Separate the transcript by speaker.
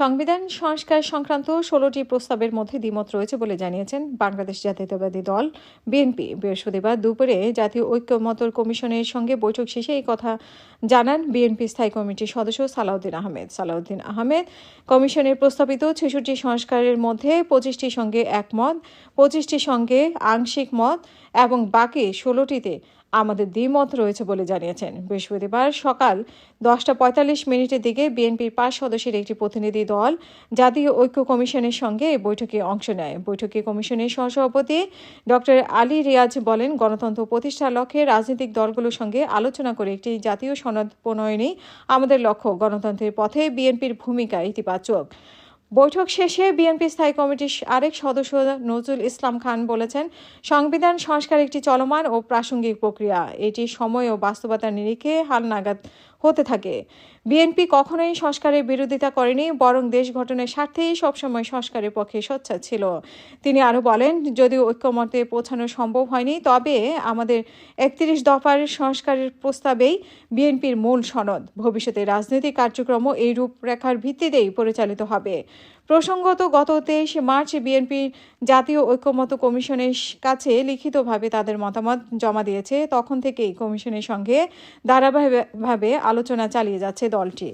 Speaker 1: সংবিধান সংস্কার সংক্রান্ত ষোলোটি প্রস্তাবের মধ্যে দ্বিমত রয়েছে বলে জানিয়েছেন বাংলাদেশ জাতীয়তাবাদী দল, বিএনপি। বৃহস্পতিবার দুপুরে জাতীয় ঐক্যমত কমিশনের সঙ্গে বৈঠক শেষে এই কথা জানান বিএনপি স্থায়ী কমিটির সদস্য সালাউদ্দিন আহমেদ। সালাউদ্দিন আহমেদ, কমিশনের প্রস্তাবিত ছেষট্টি সংস্কারের মধ্যে পঁচিশটির সঙ্গে একমত পঁচিশটির সঙ্গে আংশিক মত এবং বাকি ষোলোটিতে আমাদের দ্বিমত রয়েছে বলে জানিয়েছেন। বৃহস্পতিবার সকাল দশটা পঁয়তাল্লিশ মিনিটের দিকে বিএনপির পাঁচ সদস্যের একটি প্রতিনিধি দল জাতীয় ঐক্য কমিশনের সঙ্গে এই বৈঠকে অংশ নেয়। বৈঠকে কমিশনের সহসভাপতি ডক্টর আলী রিয়াজ বলেন, গণতন্ত্র প্রতিষ্ঠার লক্ষ্যে রাজনৈতিক দলগুলোর সঙ্গে আলোচনা করে একটি জাতীয় সনদ প্রণয়নই আমাদের লক্ষ্য। গণতন্ত্রের পথে বিএনপির ভূমিকা ইতিবাচক। বৈঠক শেষে বিএনপি স্থায়ী কমিটির আরেক সদস্য নজরুল ইসলাম খান বলেছেন, সংবিধান, সংস্কার একটি চলমান ও প্রাসঙ্গিক প্রক্রিয়া। এটি সময় ও বাস্তবতার নিরিখে হালনাগাদ হতে থাকে। বিএনপি কখনোই সংস্কারের বিরোধিতা করেনি, বরং দেশ গঠনের স্বার্থেই সবসময় সংস্কারের পক্ষে সোচ্চার ছিল। তিনি আরও বলেন, যদিও ঐক্যমতে পৌঁছানো সম্ভব হয়নি, তবে আমাদের একত্রিশ দফার সংস্কারের প্রস্তাবেই বিএনপির মূল সনদ। ভবিষ্যতে রাজনৈতিক কার্যক্রমও এই রূপরেখার ভিত্তিতেই পরিচালিত হবে। প্রসঙ্গত, গত তেইশ মার্চ বিএনপির জাতীয় ঐক্যমত কমিশনের কাছে লিখিতভাবে তাদের মতামত জমা দিয়েছে। তখন থেকেই কমিশনের সঙ্গে ধারাবাহিকভাবে আলোচনা চালিয়ে যাচ্ছে দলটি।